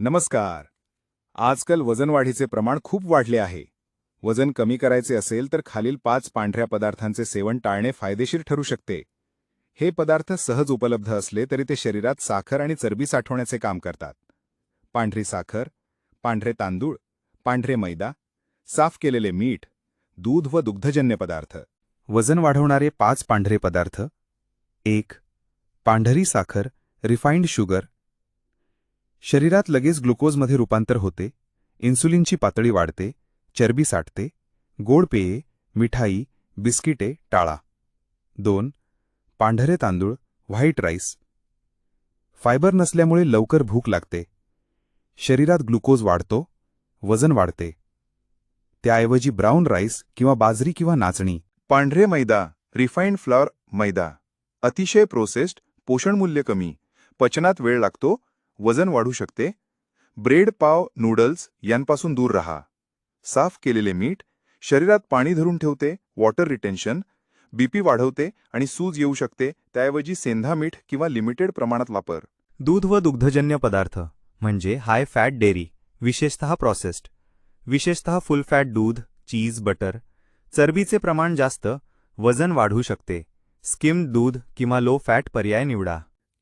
नमस्कार. आजकाल वजनवाढीचे प्रमाण खूप वाढले आहे. वजन कमी करायचे असेल तर खालील पाच पांढऱ्या पदार्थांचे सेवन टाळणे फायदेशीर ठरू शकते. हे पदार्थ सहज उपलब्ध असले तरी ते शरीरात साखर आणि चरबी साठवण्याचे काम करतात. पांढरी साखर पांढरे तांदूळ पांढरे मैदा साफ केलेले मीठ दूध व दुग्धजन्य पदार्थ. वजन वाढवणारे पाच पांढरे पदार्थ. एक पांढरी साखर रिफाईंड शुगर शरीरात लगेच ग्लुकोजमध्ये रूपांतर होते इन्सुलिनची पातळी वाढते चरबी साठते गोड पेये मिठाई बिस्किटे टाळा. दोन पांढरे तांदूळ व्हाईट राईस. फायबर नसल्यामुळे लवकर भूक लागते. शरीरात ग्लुकोज वाढतो वजन वाढते. त्याऐवजी ब्राऊन राईस किंवा बाजरी किंवा नाचणी. पांढरे मैदा रिफाईंड फ्लॉर मैदा. अतिशय प्रोसेस्ड पोषणमूल्य कमी. पचनात वेळ लागतो वजन वाढू शकते. ब्रेड पाव नूडल्स यांपासून दूर राहा. साफ केलेले मीठ शरीरात पाणी धरून ठेवते वॉटर रिटेन्शन बीपी वाढवते आणि सूज येऊ शकते त्याऐवजी सेंधा मीठ किंवा लिमिटेड प्रमाणात वापर. दूध व दुग्धजन्य पदार्थ म्हणजे हाय फॅट डेअरी विशेषतः प्रोसेस्ड. विशेषतः फुल फॅट दूध चीज बटर. चरबीचे प्रमाण जास्त वजन वाढू शकते. स्किम्ड दूध किंवा लो फॅट पर्याय निवडा.